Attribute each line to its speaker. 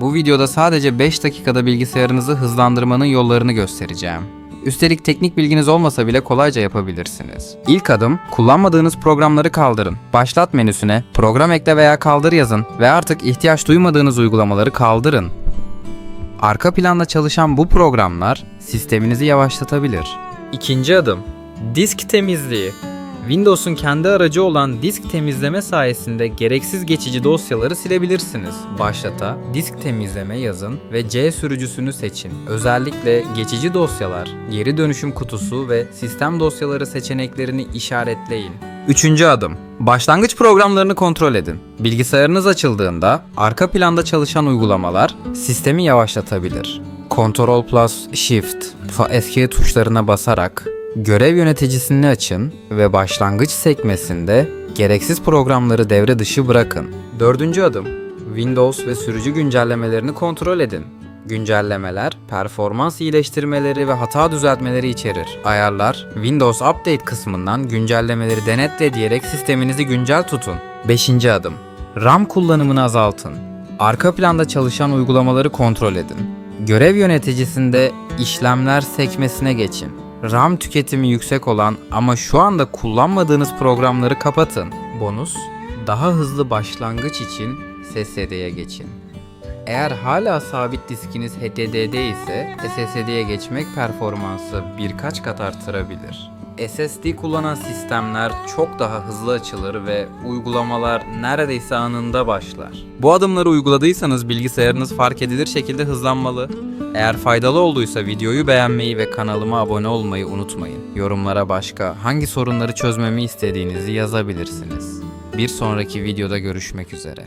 Speaker 1: Bu videoda sadece 5 dakikada bilgisayarınızı hızlandırmanın yollarını göstereceğim. Üstelik teknik bilginiz olmasa bile kolayca yapabilirsiniz. İlk adım, kullanmadığınız programları kaldırın. Başlat menüsüne program ekle veya kaldır yazın ve artık ihtiyaç duymadığınız uygulamaları kaldırın. Arka planda çalışan bu programlar sisteminizi yavaşlatabilir.
Speaker 2: İkinci adım. Disk temizliği. Windows'un kendi aracı olan disk temizleme sayesinde gereksiz geçici dosyaları silebilirsiniz. Başlata, disk temizleme yazın ve C sürücüsünü seçin. Özellikle geçici dosyalar, geri dönüşüm kutusu ve sistem dosyaları seçeneklerini işaretleyin.
Speaker 1: Üçüncü adım. Başlangıç programlarını kontrol edin. Bilgisayarınız açıldığında arka planda çalışan uygulamalar sistemi yavaşlatabilir. Ctrl plus Shift eski tuşlarına basarak görev yöneticisini açın ve başlangıç sekmesinde gereksiz programları devre dışı bırakın. Dördüncü adım. Windows ve sürücü güncellemelerini kontrol edin. Güncellemeler, performans iyileştirmeleri ve hata düzeltmeleri içerir. Ayarlar, Windows Update kısmından güncellemeleri denetle diyerek sisteminizi güncel tutun. 5. adım. RAM kullanımını azaltın. Arka planda çalışan uygulamaları kontrol edin. Görev yöneticisinde işlemler sekmesine geçin. RAM tüketimi yüksek olan ama şu anda kullanmadığınız programları kapatın. Bonus, daha hızlı başlangıç için SSD'ye geçin. Eğer hala sabit diskiniz HDD'de ise SSD'ye geçmek performansı birkaç kat artırabilir. SSD kullanan sistemler çok daha hızlı açılır ve uygulamalar neredeyse anında başlar. Bu adımları uyguladıysanız bilgisayarınız fark edilir şekilde hızlanmalı. Eğer faydalı olduysa videoyu beğenmeyi ve kanalıma abone olmayı unutmayın. Yorumlara başka hangi sorunları çözmemi istediğinizi yazabilirsiniz. Bir sonraki videoda görüşmek üzere.